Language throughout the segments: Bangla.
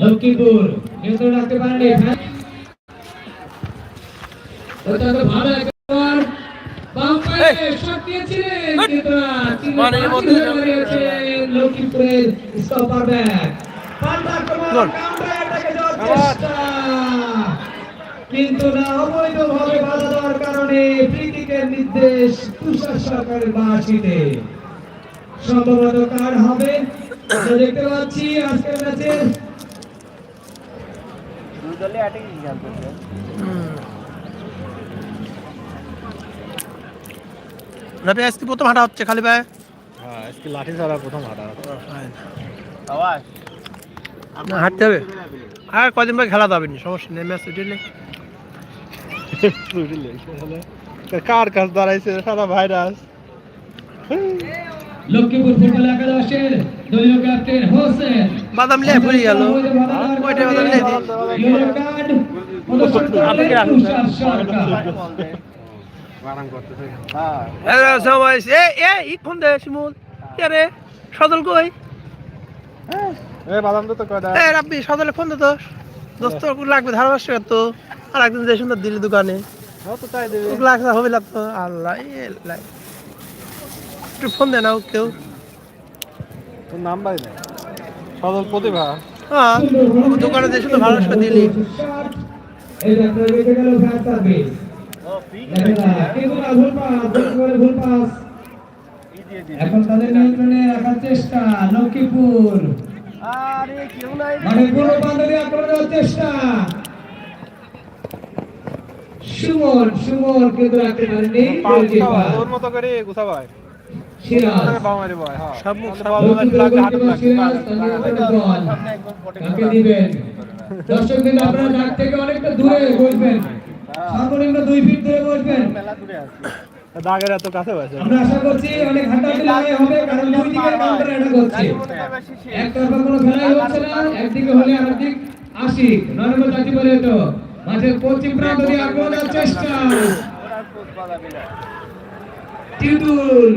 লক্ষ্মীপুর নিয়ন্ত্রণ রাখতে পারেনি অত্যন্ত ভালো একবার কিন্তু না, তিনি মানের বাতিল মধ্যে দাঁড়িয়েছেন লক্ষ্মীপুরের স্টপার ব্যাক পাল্টা আক্রমণ কাউন্টার অ্যাটাকে যাওয়ার চেষ্টা। কিন্তু না অবৈধভাবে বাধা দেওয়ার কারণে ফ্রি কিকের নির্দেশ তুষার সরকারের মার্চিতে সম্ভবত কার হবে? দেখতে পাচ্ছি আজকের ম্যাচের রবি আজকে প্রথম হাঁটা হচ্ছে খালি পায়ে? হ্যাঁ আজকে লাঠি ছাড়া প্রথম হাঁটা না হাঁটতে হবে। আর কদিন পর খেলা যাবে নি সমস্যা নেই ম্যাচ উঠলে কার কাজ দাঁড়াইছে? সারা ভাইরাস। লক্ষ্মীপুর ফুটবল একাদশের দলীয় ক্যাপ্টেন হোসেন। বাদাম লিয়ে ভুলে গেল ওইটা বাদাম কে সদল কই? এ বাদাম তো তো এ রাব্বি সদলে ফোন দে তো। দোস্ত লাগবে ধারাবাস তো। আর একদিন যে সুন্দর দিলি দোকানে। হ্যাঁ তো তাই দেবে। ওগুলো হবে লাগতো। আল্লাহ একটু ফোন দে না ও কেউ। তোর নাম্বারই নেই। সদল প্রতিভা। হ্যাঁ ও দোকানে যে সুন্দর ভালো করে দিলি। এই দেখো বেঁচে গেল না ভুল পাস এখন তাদের নিয়ন্ত্রণে রাখার চেষ্টা লক্ষ্মীপুর মানে পূর্ব বান্ধবী আক্রমণ দেওয়ার চেষ্টা সুমন সুমন কিন্তু রাখতে পারেনি গোলকিপার। ওর মতো করে গুছা ভাই। সিরাজ হ্যাঁ। দিবেন দর্শক কিন্তু আপনারা ডাক থেকে অনেকটা দূরে বসবেন। সর্বনিম্ন দুই ফিট দূরে বসবেন। দাগের এত কাছে হয়েছে আমরা আশা করছি অনেক হাঁটাহাঁটি লড়াই হবে কারণ দুই দিকের কাউন্টার অ্যাটাক হচ্ছে একতরফা কোনো খেলাই হচ্ছে না একদিকে হলে আরেকদিক আশিক। নয় নম্বর বলে তো মাঠের পশ্চিম প্রান্ত দিয়ে আক্রমণের চেষ্টা। টিউটুল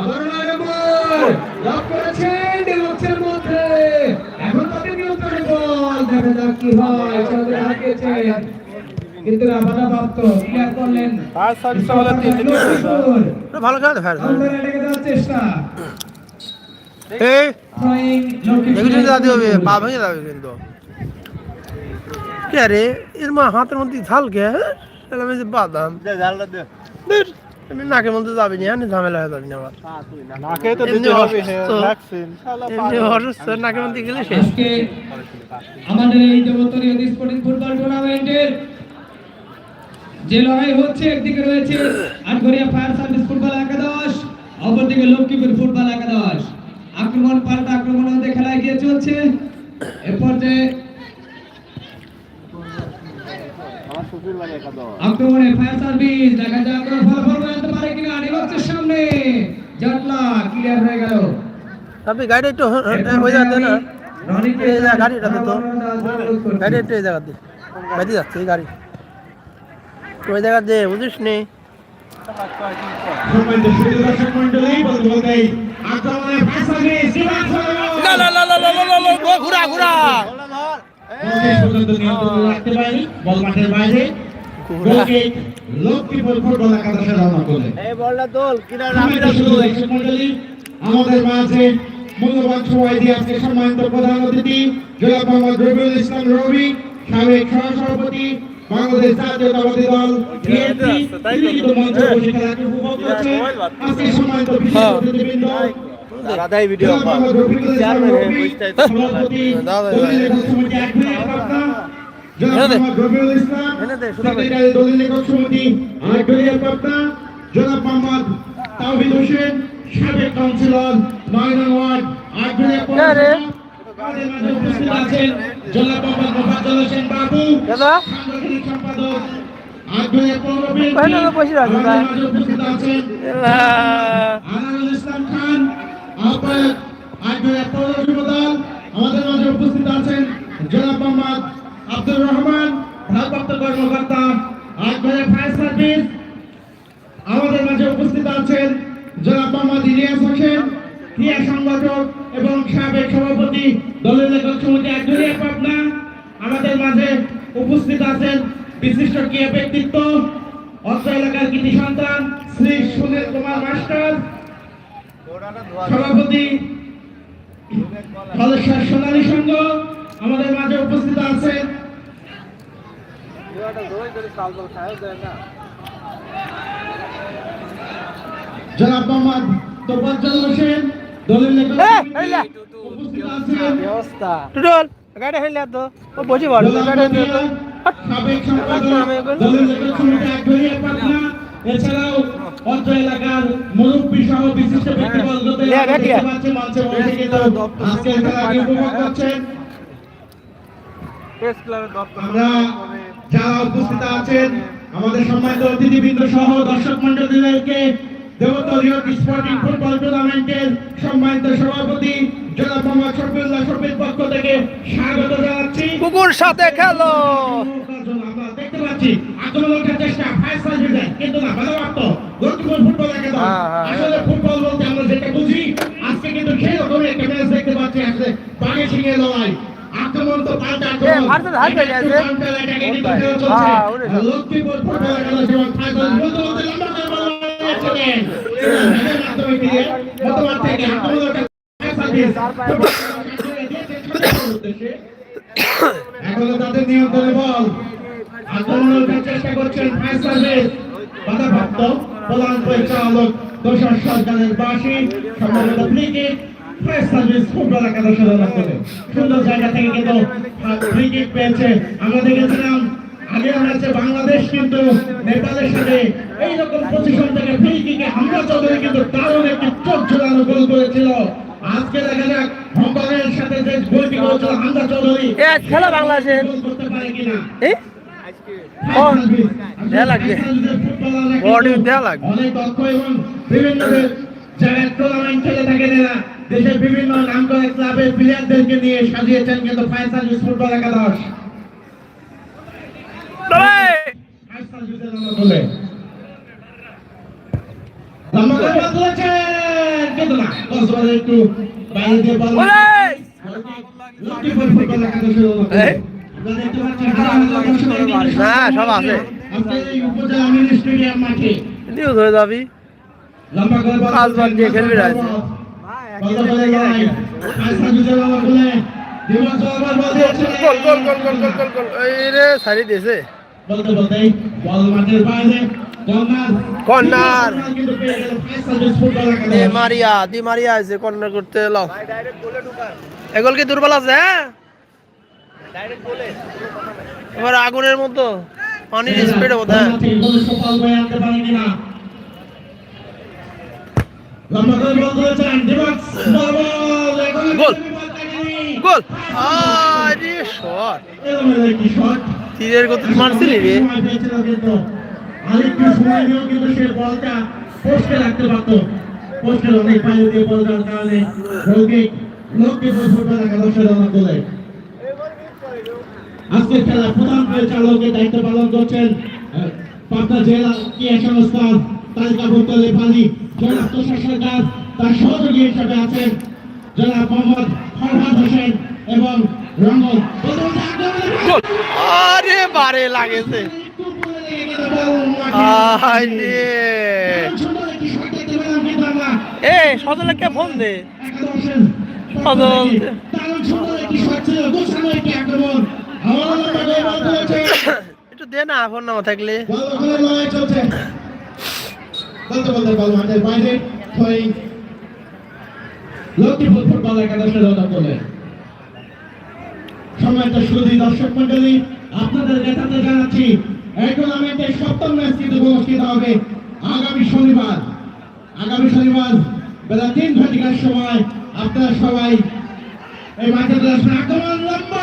আবার নয় নম্বর। লক করেছেন ডিলক্সের মধ্যে। এখন তাদের নিয়ন্ত্রণে বল। দেখা যাক কি হয়। চলে হারিয়েছেন কিন্তু রাবাদা প্রাপ্ত। ক্লিয়ার করলেন। আর সার্ভিস হলো তিন তিন ভালো খেলা ফের কাউন্টার অ্যাটাকে দেওয়ার চেষ্টা। এই থ্রোয়িং দাদি হবে। পা ভেঙে যাবে কিন্তু। কে রে? এর মা হাতের মধ্যে ঝাল কে হ্যাঁ? যে নাকের মধ্যে যাবে না ঝামেলা হয়ে যাবে না আবার। নাকে তো দিতে হবে ভ্যাকসিন এমনি অসুস্থ নাকের মধ্যে গেলে শেষ। আমাদের এই দেবতরী স্পোর্টিং ফুটবল টুর্নামেন্টের যে লড়াই হচ্ছে একদিকে রয়েছে আটঘরিয়া ফায়ার সার্ভিস ফুটবল একাদশ অপরদিকে লক্ষ্মীপুর ফুটবল একাদশ। আক্রমণ পাল্টা আক্রমণ হতে খেলা এগিয়ে চলছে। এরপর পর্যায়ে আক্রমণে ফায়ার সার্ভিস দেখা যাক কোনো ফলাফল আনতে পারে কিনা। আনিবাচ্ছের সামনে জটলা ক্লিয়ার হয়ে গেল। আপনি গাড়ি একটু হ- হ- হয়ে যাচ্ছে না গাড়িটা তো। তো। গাড়ি একটু এই জায়গা দিয়ে। যাচ্ছে এই গাড়ি। ওই জায়গা দিয়ে বুঝিস নি? ঘুরা ঘুরা। শেষ পর্যন্ত নিয়ন্ত্রণ রাখতে পারেনি। বল মাঠের বাইরে। লক্ষ্মীপুর ফুটবল একাদশে রওনা করলেন। আমাদের মাঝে মূল্যবান সময় দিয়ে আজকে সম্মানিত প্রধান অতিথি জনাব মোহাম্মদ রবিউল ইসলাম রবি সাবেক সহসভাপতি বাংলাদেশ জাতীয়তাবাদী দল বিএনপি মঞ্চে উপভোগ করছে। আজকে সম্মানিত বিশেষ অতিথিবৃন্দ দাদাই ভিডিও জনাব মোহাম্মদ তাওহিদ হোসেন সাবেক কাউন্সিলর নয় ওয়ার্ড উপস্থিত আছেন জনাব মোহাম্মদ মোফাজ্জল হোসেন বাবু সাংগঠনিক সম্পাদক আটঘরিয়া পৌর বিএনপি উপস্থিত আছেন আনারুল ইসলাম খান আহ্বায়ক আইপিএল পৌর যুব দল আমাদের মাঝে উপস্থিত আছেন জনাব মোহাম্মদ আব্দুর রহমান, ভারপ্রাপ্ত কর্মকর্তা, আইপিএল ফায়ার সার্ভিস। আমাদের মাঝে উপস্থিত আছেন জনাব মোহাম্মদ ইলিয়াস হোসেন ক্রিয়া সংগঠক এবং সাবেক সভাপতি, দলের লেখক সমিতি একজনই পাবনা। আমাদের মাঝে উপস্থিত আছেন বিশিষ্ট ক্রিয়া ব্যক্তিত্ব অত্র এলাকার কৃতি সন্তান, শ্রী সুনীল কুমার মাস্টার। সভাপতি হলেশ্বর সোনালী সংঘ আমাদের মাঝে উপস্থিত আছেন জনাব মোহাম্মদ তোফাজ্জল হোসেন দলের লেখক এ, সমিতি এই লে। উপস্থিত আছেন। টুটুল গাড়ি হেলে তো। ও বসে পড় গাড়ি হেলে তো। সাবেক সম্পাদক দলের লেখক সমিতি একজনই পাবনা এছাড়াও অত্র এলাকার মুরব্বী সহ বিশিষ্ট। দেখতে মঞ্চে বসে কিন্তু আজকের খেলাকে উপভোগ করছেন। আমরা যারা উপস্থিত আছেন আমাদের সম্মানিত অতিথিবৃন্দ সহ দর্শক মন্ডলীদেরকে দেবতলীয় স্পোর্টিং ফুটবল টুর্নামেন্টের সম্মানিত সভাপতি জনাব মোহাম্মদ শফিউল্লাহ শফির পক্ষ থেকে স্বাগত জানাচ্ছি। কুকুর সাথে খেলো। আমরা দেখতে পাচ্ছি। আক্রমণের চেষ্টা ফাইসাল ডিজাইন কিন্তু না বাধাপ্রাপ্ত গোলকিপার ফুটবল একাদশ হ্যাঁ, হ্যাঁ। আসলে ফুটবল বলতে আমরা যেটা বুঝি আজকে কিন্তু সেই রকমের একটা ম্যাচ দেখতে পাচ্ছি আসলে বাগে ছিঙে লড়াই। আক্রমণ তো পাল্টা আক্রমণ। হ্যাঁ। গোলকিপার ফুটবল একাদশ এবং ফাইসাল বলতে বলতে লম্বা করে বল মারিয়েছিলেন মাধ্যমে দিয়ে মতবাদ থেকে আক্রমণটা ফাইসাল দিয়ে। উদ্দেশ্যে এখনও তাদের নিয়ন্ত্রণে বল। আক্রমণের চেষ্টা করছেন ফায়ার বাধাপ্রাপ্ত প্রধান পরিচালক দোষর সরকারের বাসী সম্ভবত free kick fire service football একাদশ রান করে সুন্দর জায়গা থেকে কিন্তু ফ্রিকিক পেয়েছে। আমরা দেখেছিলাম আগের ম্যাচে বাংলাদেশ কিন্তু নেপালের সাথে এইরকম পজিশন থেকে ফ্রিকিকে হামলা চৌধুরী কিন্তু দারুণ একটি চোখ ঝোলানো গোল করেছিল আজকে দেখা যাক হংকংয়ের সাথে যে গোলটি করেছিল হামজা চৌধুরী খেলা বাংলাদেশের করতে পারে কিনা। এ দেয়া লাগবে। বডি দেয়া লাগবে। অনেক দক্ষ এবং বিভিন্ন জায়গায় টুর্নামেন্ট খেলে থাকেন এরা দেশের বিভিন্ন নাম করা ক্লাবের প্লেয়ারদেরকে নিয়ে সাজিয়েছেন কিন্তু ফায়ার ফুটবল একাদশ একটু বাইরে দিয়ে বল ফুটবল একাদশের না, সব আছে। নিউজ হয়ে যাবি বল পাঁচবার দিয়ে খেলবি গোল গোল গোল গোল গোল গোল গোল। এই রে সারি দিয়েছে। কর্নার। দি মারিয়া দি মারিয়া আছে কর্নার করতে লাও এগুল কি দুর্বল আছে হ্যাঁ? এবার আগুনের মতো পানির স্পিডে বোধ হ্যাঁ। গোল। গোল। আরে শট। এলোমেলো একটি শট। তীরের গতি মারছিলি রে। সময় পেয়েছিল কিন্তু। আরেকটু সময় নিয়েও কিন্তু সে বলটা পোস্টে রাখতে পারত। পোস্টের অনেক বাইরে দিয়ে বল যাওয়ার কারণে গোলকে লোককে ফুটবল একাদশে রানা তোলে আজকের খেলা প্রধান পরিচালকের দায়িত্ব পালন করছেন পাবনা জেলা ক্রীড়া সংস্থার তালিকাভুক্ত লেফালি জনাব তুষার সরকার তার সহযোগী হিসেবে আছেন জনাব মোহাম্মদ ফরহাদ হোসেন এবং আক্রমণে আরে বারে লাগেছে। এ সজলে কে ফোন দে। সজল একটু দে না থাকলে আগামী শনিবার আগামী শনিবার বেলা সময় আপনারা সবাই এই মাঠে আসবেন। আক্রমণ লম্বা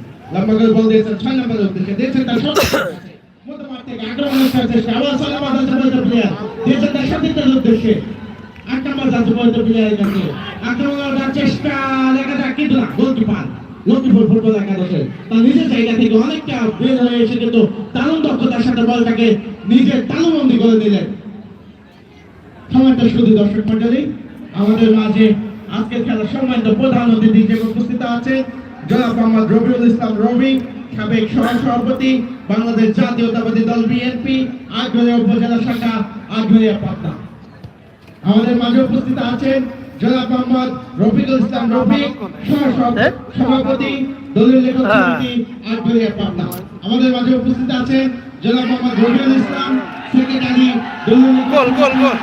আক্রমণের চেষ্টা আবার ছয় নম্বর যাচ্ছে বলতে প্লেয়ার দিয়েছেন তার সতীর্থের উদ্দেশ্যে আট নম্বর যাচ্ছে বলতে প্লেয়ারের কাছে আক্রমণের চেষ্টা যাক কিন্তু না গোলকিপার লক্ষ্মীপুর ফুটবল একাদশের তার নিজের জায়গা থেকে অনেকটা বের হয়ে এসে কিন্তু দারুণ দক্ষতার সাথে বলটাকে তালুবন্দি করে দিলেন শুধু দর্শক মন্ডলী আমাদের মাঝে আজকের খেলার সম্মানিত প্রধান অতিথি হিসেবে উপস্থিত আছে জনাব মোহাম্মদ রবিউল ইসলাম রবি সাবেক সহসভাপতি বাংলাদেশ জাতীয়তাবাদী দল বিএনপি আগ্রহী উপজেলা শাখা আগ্রহী পাটনা আমাদের মাঝে উপস্থিত আছেন জনাব মোহাম্মদ রফিকুল ইসলাম রফিক সভাপতি দলীয় লেখক সমিতি আগ্রহী পাটনা আমাদের মাঝে উপস্থিত আছেন জনাব মোহাম্মদ রবিউল ইসলাম সেক্রেটারি দলীয় গোল, গোল।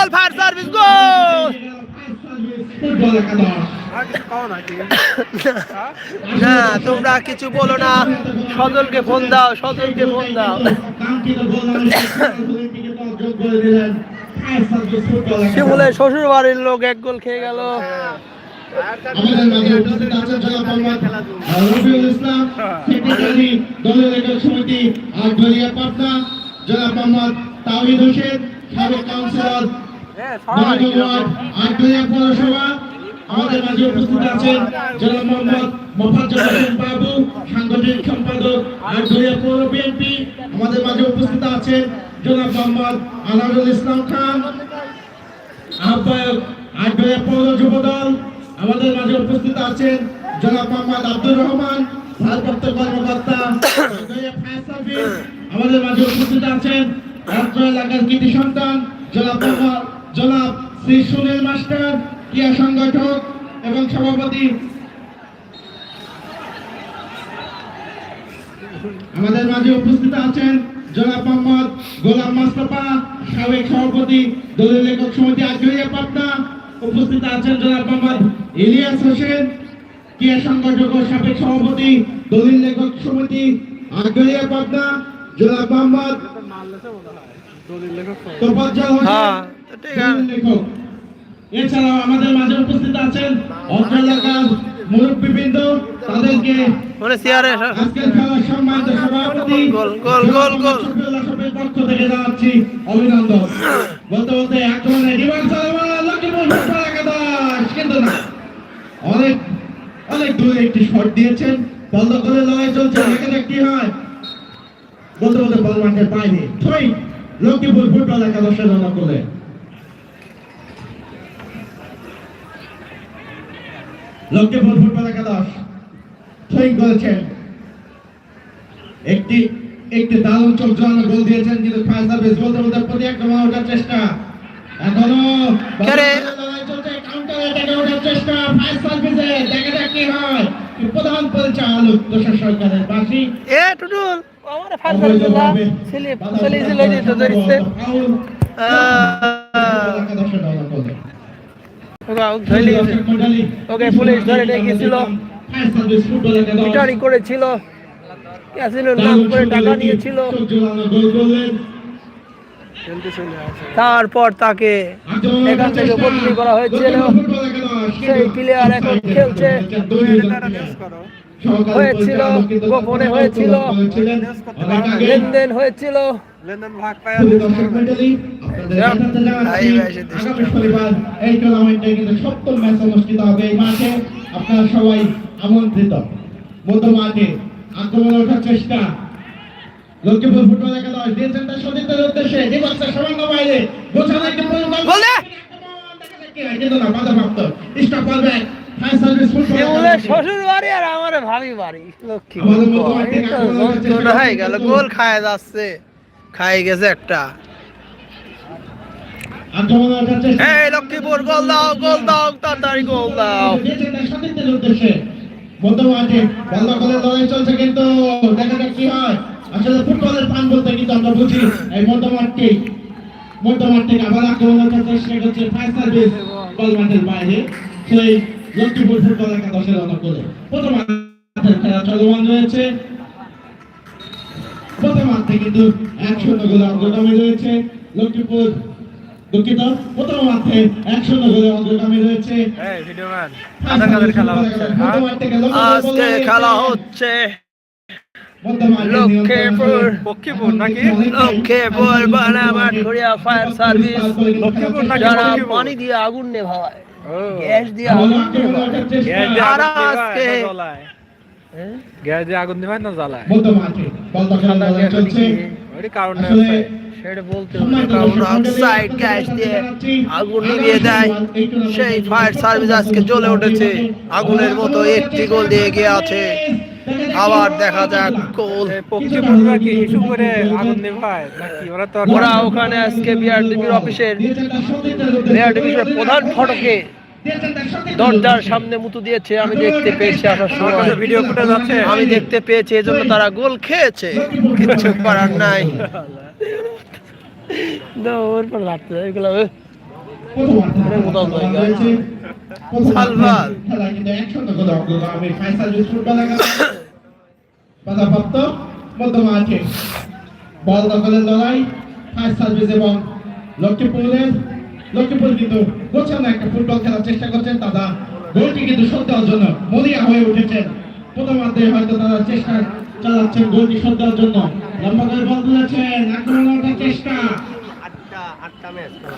গোল গোল ফায়ার সার্ভিস গোল না তোমরা কিছু বলো না। সজলকে ফোন দাও সজলকে ফোন দাও। শিমুলে শ্বশুর বাড়ির লোক এক গোল খেয়ে গেল। আমাদের মাঝে উপস্থিত আছেন জনাব মোহাম্মদ রবিউল ইসলাম সেক্রেটারি দলীয় লেখক সমিতি আটঘরিয়া পাটনা জনাব মোহাম্মদ তাওহিদ হোসেন সাবেক কাউন্সিলর পৌরসভা আমাদের মাঝে উপস্থিত আছেন জনাব মোহাম্মদ মোফাজ্জল হোসেন বাবু সাংগঠনিক সম্পাদক আটঘরিয়া পৌর বিএনপি। আমাদের মাঝে উপস্থিত আছেন জনাব মোহাম্মদ আনারুল ইসলাম খান আহ্বায়ক আটঘরিয়া পৌর যুব দল আমাদের মাঝে উপস্থিত আছেন জনাব মোহাম্মদ আব্দুর রহমান ভারপ্রাপ্ত কর্মকর্তা আমাদের মাঝে উপস্থিত আছেন অত্র এলাকার কৃতি সন্তান জনাব মোহাম্মদ জনাব শ্রী সুনীল মাস্টার ক্রিয়া সংগঠক এবং সভাপতি। আমাদের মাঝে উপস্থিত আছেন জনাব মোহাম্মদ গোলাম মাস্তফা সাবেক সভাপতি দলীয় লেখক সমিতি আগ্রহী পাটনা উপস্থিত আছেন জনাব মোহাম্মদ ইলিয়াস হোসেন ক্রিয়া সংগঠক ও সাবেক সভাপতি দলীয় লেখক সমিতি আগ্রহী পাটনা জনাব মোহাম্মদ হয়। তোফাজ্জল হ্যাঁ, হোসেন। এছাড়াও আমাদের মাঝে উপস্থিত আছেন মুরব্বীবৃন্দ তাদেরকে আজকের খেলার সম্মানিত সভাপতি গোল, গোল, গোল, গোল। পক্ষ থেকে জানাচ্ছি অভিনন্দন। বলতে বলতে আক্রমণে রিভার্স লক্ষ্মীপুর ফুটবল কিন্তু না। অনেক অনেক দূরে একটি শট দিয়েছেন। লড়াই চলছে এখানে কি হয়। বলতে বলতে বল মাঠের বাইরে ছয় লক্ষ্মীপুর ফুটবল করলে লক্ষ্মীপুর ফুটবল একাদশ ছয় করেছেন। একটি একটি দারুণ চোখ জোড়ানো গোল দিয়েছেন কিন্তু ফায়ার সার্ভিস বলতে বলতে প্রতি আক্রমণ ওঠার চেষ্টা। এখনও কাউন্টার অ্যাটাকে ওঠার চেষ্টা। ফায়ার সার্ভিসে দেখা যাক কি হয়। প্রধান পরিচালক সরকারের বাসী। এ টুটুল আমার ফায়ার সার্ভিস তো ধরিছে করে টাকা তারপর তাকে এখান থেকে বদলি করা হয়েছিল সেই প্লেয়ার এখন খেলছে। হয়েছিল, গোপনে হয়েছিল। লেনদেন হয়েছিল। লেনদেন ভাগ পায় এই টুর্নামেন্টে কিন্তু সপ্তম ম্যাচ অনুষ্ঠিত হবে। এই মাঠে আপনারা সবাই আমন্ত্রিত। মধ্য মাঠে আক্রমণ ওঠার চেষ্টা। লক্ষ্মীপুর ফুটবল একাদশ সতীর্থের উদ্দেশ্যে সামান্য বাইরে। গোছানো একটি! কিন্তু না বাধাপ্রাপ্ত। স্টপ বলে গেল খায় যাচ্ছে। খাই গেছে একটা। এই লক্ষ্মীপুর গোল দাও গোল দাও তাড়াতাড়ি গোল দাও। লড়াই চলছে কিন্তু দেখা যাক কি হয়। আসলে ফুটবলের প্রাণ বলতে কিন্তু আমরা বুঝি এই থেকে আবার চেষ্টা করছে ফায়ার সার্ভিস বল মাঠের বাইরে। সেই লক্ষ্মীপুর ফুটবল একাদশের রওনা করে প্রথম খেলা চলমান রয়েছে। প্রথমার্ধে কিন্তু এক শূন্য গোলে অগ্রগামী রয়েছে লক্ষ্মীপুর। দুঃখিত। প্রথমার্ধে এক শূন্য গোলে অগ্রগামী রয়েছে। হ্যাঁ? আজকে খেলা হচ্ছে লক্ষ্মীপুর পক্ষীপুর নাকি? লক্ষ্মীপুর বানামাট ঘুরিয়া ফায়ার সার্ভিস লক্ষ্মীপুর নাকি যারা পানি দিয়ে আগুন নেভায় গ্যাস দিয়ে আগুন গ্যাস দিয়ে আর আগুন আজকে- না জ্বালায়? গ্যাস দিয়ে আগুন দিবাই না জ্বালায়। মধ্যমাঠে বল দখলের লড়াই চলছে কারণ সেটা বলতে কারণ অক্সাইড গ্যাস দিয়ে আগুন নিভিয়ে দেয়। সেই ফায়ার সার্ভিস আজকে জ্বলে উঠেছে। আগুনের মতো একটি গোল দিয়ে গিয়ে আছে। আবার দেখা যাক গোল। এই পক্ষীপুররা কি ইস্যু করে আগুন নেভায়? নাকি ওরা তো আর- ওরা ওখানে আজকে বিআরডিবির অফিসের বিআরডিবির প্রধান ফটকে দরজার সামনে মুতু দিয়েছে আমি দেখতে পেয়েছি আসার আমার সময়। ভিডিও ফুটেজ আছে। আমি দেখতে পেয়েছি এজন্য তারা গোল খেয়েছে। কিচ্ছু করার নাই। ওর পর লাগতে এগুলো বল দখলের লড়াই সার্ভিস এবং লক্ষ্মীপুরের লক্ষ্মীপুর কিন্তু গোছানো একটা ফুটবল খেলার চেষ্টা করছেন তারা গোলটি কিন্তু শোধ দেওয়ার জন্য মরিয়া হয়ে উঠেছেন। প্রথমার্ধে হয়তো তারা চেষ্টা চালাচ্ছেন গোলটি শোধ দেওয়ার জন্য। লম্বা করে বল তুলেছেন আক্রমণের চেষ্টা।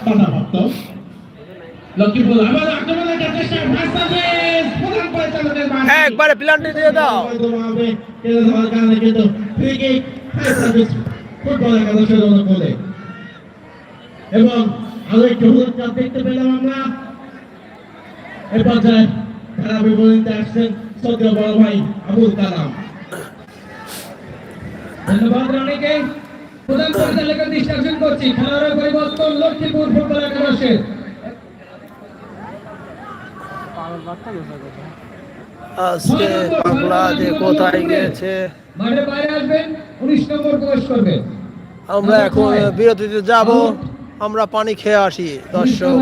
বাধাপ্রাপ্ত লক্ষ্মীপুর আবার আক্রমণের চেষ্টা ফায়ার প্রধান পরিচালকের বাঁ একবারে প্ল্যানটি দিয়ে দাও। কারণে কিন্তু একাদশের এবং আরও একটি হলুদ কার্ড দেখতে পেলাম আমরা। এ পর্যায়ে খেলা বিপরীতে আসছেন সদ্য বড় ভাই আবুল কালাম। ধন্যবাদ রনিকে। প্রধান পরিচালকের দৃষ্টি আকর্ষণ করছি। খেলোয়াড়ের পরিবর্তন লক্ষ্মীপুর ফুটবল একাদশের আজকে বাংলা যে কোথায় গিয়েছে? আমরা এখন বিরতিতে যাব। আমরা পানি খেয়ে আসি দর্শক।